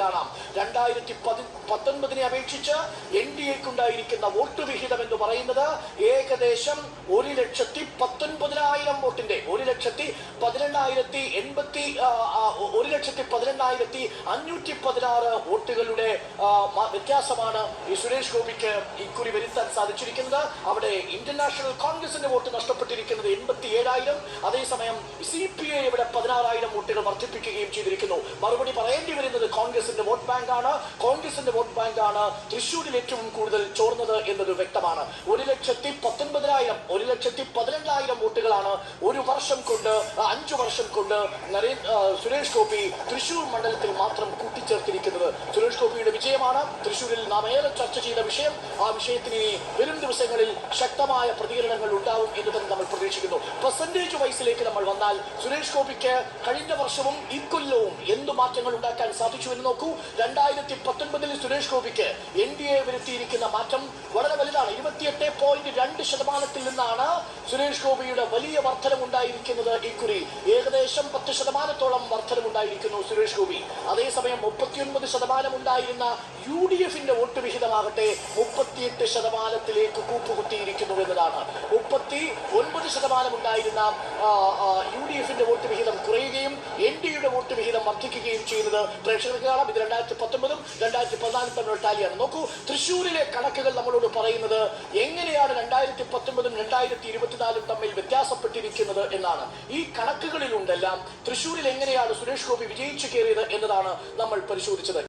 കാണാം. രണ്ടായിരത്തി പതി പത്തൊൻപതിനെ അപേക്ഷിച്ച് എൻ ഡി എക്കുണ്ടായിരിക്കുന്ന വോട്ട് വിഹിതം എന്ന് പറയുന്നത് ഏകദേശം ഒരു ലക്ഷത്തി പത്തൊൻപതിനായിരം വോട്ടിന്റെ ഒരു ലക്ഷത്തി പതിനെണ്ണായിരത്തി എൺപത്തി ഒരു ലക്ഷത്തി പതിനെണ്ണായിരത്തി അഞ്ഞൂറ്റി പതിനാറ് വോട്ടുകളുടെ വ്യത്യാസമാണ് ഈ സുരേഷ് ഗോപിക്ക് ഇക്കുറി വരുത്താൻ സാധിച്ചിരിക്കുന്നത്. അവിടെ ഇന്ത്യൻ നാഷണൽ കോൺഗ്രസിന്റെ വോട്ട് നഷ്ടപ്പെട്ടിരിക്കുന്നത് എൺപത്തി ഏഴായിരം അതേസമയം സി പി ഐ ഇവിടെ പതിനാറായിരം വോട്ടുകൾ വർദ്ധിപ്പിക്കുകയും ചെയ്തിരിക്കുന്നു. മറുപടി പറയേണ്ടി വരുന്നത് കോൺഗ്രസിന്റെ വോട്ട് ബാങ്ക് ആണ് കോൺഗ്രസിന്റെ വോട്ട് ബാങ്ക് ആണ് തൃശൂരിൽ ഏറ്റവും കൂടുതൽ ചോർന്നത് എന്നത് വ്യക്തമാണ്. ഒരു ലക്ഷത്തി പത്തൊൻപതിനായിരം ഒരു ലക്ഷത്തി പതിനെണ്ണായിരം വോട്ടുകളാണ് ഒരു വർഷം കൊണ്ട് അഞ്ചു വർഷം കൊണ്ട് സുരേഷ് ഗോപി തൃശൂർ മണ്ഡലത്തിൽ മാത്രം കൂട്ടിച്ചേർത്തിരിക്കുന്നത്. സുരേഷ് ഗോപിയുടെ വിജയമാണ്. തൃശൂരിൽ നാം ഏറെ ചർച്ച ചെയ്ത വിഷയം. ആ വിഷയത്തിന് വരും ദിവസങ്ങളിൽ ശക്തമായ പ്രതികരണങ്ങൾ ഉണ്ടാവും എന്ന് തന്നെ പ്രതീക്ഷിക്കുന്നു. പെർസെന്റേജ് വൈസിലേക്ക് നമ്മൾ വന്നാൽ സുരേഷ് ഗോപിക്ക് കഴിഞ്ഞ വർഷവും ഇക്കൊല്ലവും എന്ത് മാറ്റങ്ങൾ ഉണ്ടാക്കാൻ സാധിച്ചു എന്ന് നോക്കൂ. രണ്ടായിരത്തി പത്തൊൻപതിൽ സുരേഷ് ഗോപിക്ക് എൻ ഡി എ വരുത്തിയിരിക്കുന്ന മാറ്റം വളരെ വലുതാണ്. ഇരുപത്തിയെട്ട് പോയിന്റ് രണ്ട് ശതമാനത്തിൽ നിന്നാണ് സുരേഷ് ഗോപിയുടെ വലിയ വർധനമുണ്ടായിരിക്കുന്നത് ഇക്കുറി ഏകദേശം പത്ത് ശതമാനത്തോളം വർധനമുണ്ടായിരിക്കുന്നു സുരേഷ് ഗോപി. അതേസമയം മുപ്പത്തിയൊൻപത് ശതമാനം ഉണ്ടായിരുന്ന യു ഡി എഫിന്റെ വോട്ട് വിഹിതമാകട്ടെ മുപ്പത്തിയെട്ട് ശതമാനത്തിലേക്ക് കൂപ്പുകുത്തിയിരിക്കുന്നു എന്നതാണ്. മുപ്പത്തി ഒൻപത് ശതമാനം ഉണ്ടായിരുന്ന യു ഡി എഫിന്റെ വോട്ട് വിഹിതം കുറയുകയും എൻ ഡി യുടെ വോട്ട് വിഹിതം വർദ്ധിക്കുകയും ചെയ്യുന്നത് പ്രേക്ഷകർക്ക് കാണാം. ഇത് രണ്ടായിരത്തി പത്തൊമ്പതും രണ്ടായിരത്തി പതിനാലും തമ്മിലുള്ള ടാലിയാണ്. നോക്കൂ തൃശ്ശൂരിലെ കണക്കുകൾ നമ്മളോട് പറയുന്നത് എങ്ങനെയാണ് രണ്ടായിരത്തി പത്തൊമ്പതും രണ്ടായിരത്തി ഇരുപത്തിനാലും തമ്മിൽ വ്യത്യാസപ്പെട്ടിരിക്കുന്നത് എന്നാണ്. ഈ കണക്കുകളിലുണ്ടെല്ലാം തൃശ്ശൂരിൽ എങ്ങനെയാണ് സുരേഷ് ഗോപി വിജയിച്ചു കയറിയത് എന്നതാണ് നമ്മൾ പരിശോധിച്ചത്.